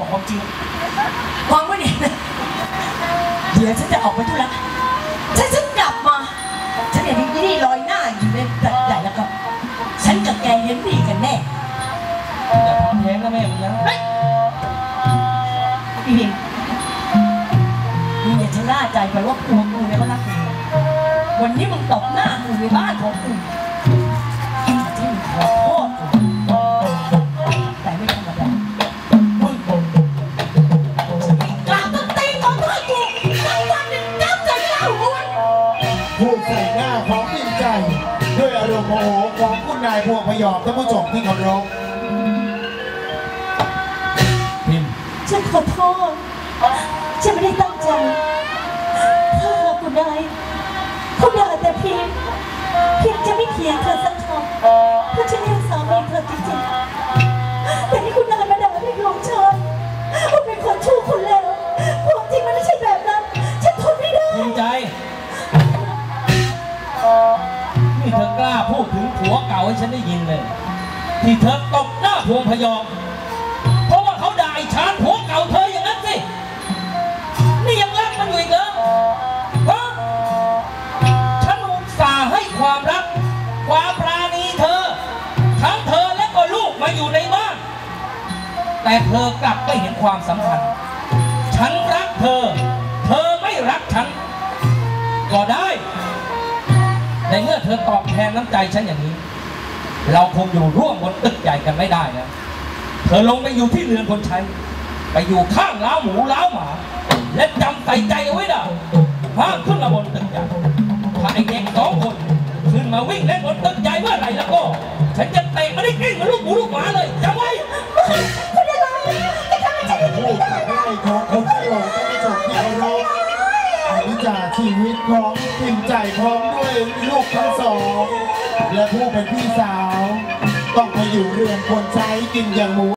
บอกความจริงวางไว้เนี่ยนะเดี๋ยวฉันจะออกไปธุระฉันจะกลับมา ฉันเห็นอีนี่ลอยหน้าอยู่ในตัดใหญ่แล้วก็ ฉันกับแกเห็นดีกันแน่อย่าทำแท้งนะแม่มึงนะเฮ้ยพี่พิมมึงอย่าชะล่าใจไปว่าผัวกูเนี่ยเขารักมึงวันนี้มึงตบหน้ากูในบ้านของกู พูดใส่หน้าของปิ่นใจ ด้วยอารมณ์โมโหของคุณนายพวงพยอมท่านผู้ชมที่เคารพพิมพ์ฉันขอโทษ ฉันไม่ได้ตั้งใจ ถ้าหากคุณนายคุณด่าแต่เพียงเพียงจะไม่เถียงเธอสักคำ นี่เธอกล้าพูดถึงผัวเก่าให้ฉันได้ยินเลย ที่เธอตบหน้าพวงพยอมเพราะว่าเขาด่าไอ้ชานผัวเก่าเธออย่างนั้นสิ นี่ยังรักมันอยู่อีกเหรอฮะฉันอุตส่าห์ให้ความรัก ความปราณีเธอ ทั้งเธอและก็ลูกมาอยู่ในบ้าน แต่เธอกลับไม่เห็นความสำคัญ ในเมื่อเธอตอบแทนน้ำใจฉันอย่างนี้ เราคงอยู่ร่วมบนตึกใหญ่กันไม่ได้นะเธอลงไปอยู่ที่เรือนคนใช้ไปอยู่ข้างล้าวหมูล้าวหมา และจำใส่ใจเอาไว้นะห้ามขึ้นมาบนตึกใหญ่ถ้าไอเด็กสองคนขึ้นมาวิ่งเล่นบนตึกใหญ่เมื่อไหร่แล้วก็ ฉันจะเตะมันให้กิ้งเหมันลูกหมูลูกหมาเลยจำไว้คุณอะไรจะทำให้ฉันได้พูดใส่หน้าของคุณพยอมท่านผู้ชมที่เคารพอนิจจาชีวิตของปิ่นใจพร้อ ลูกทั้งสอง และผู้เป็นพี่สาว ต้องไปอยู่เรือนคนใช้กินอย่างหมู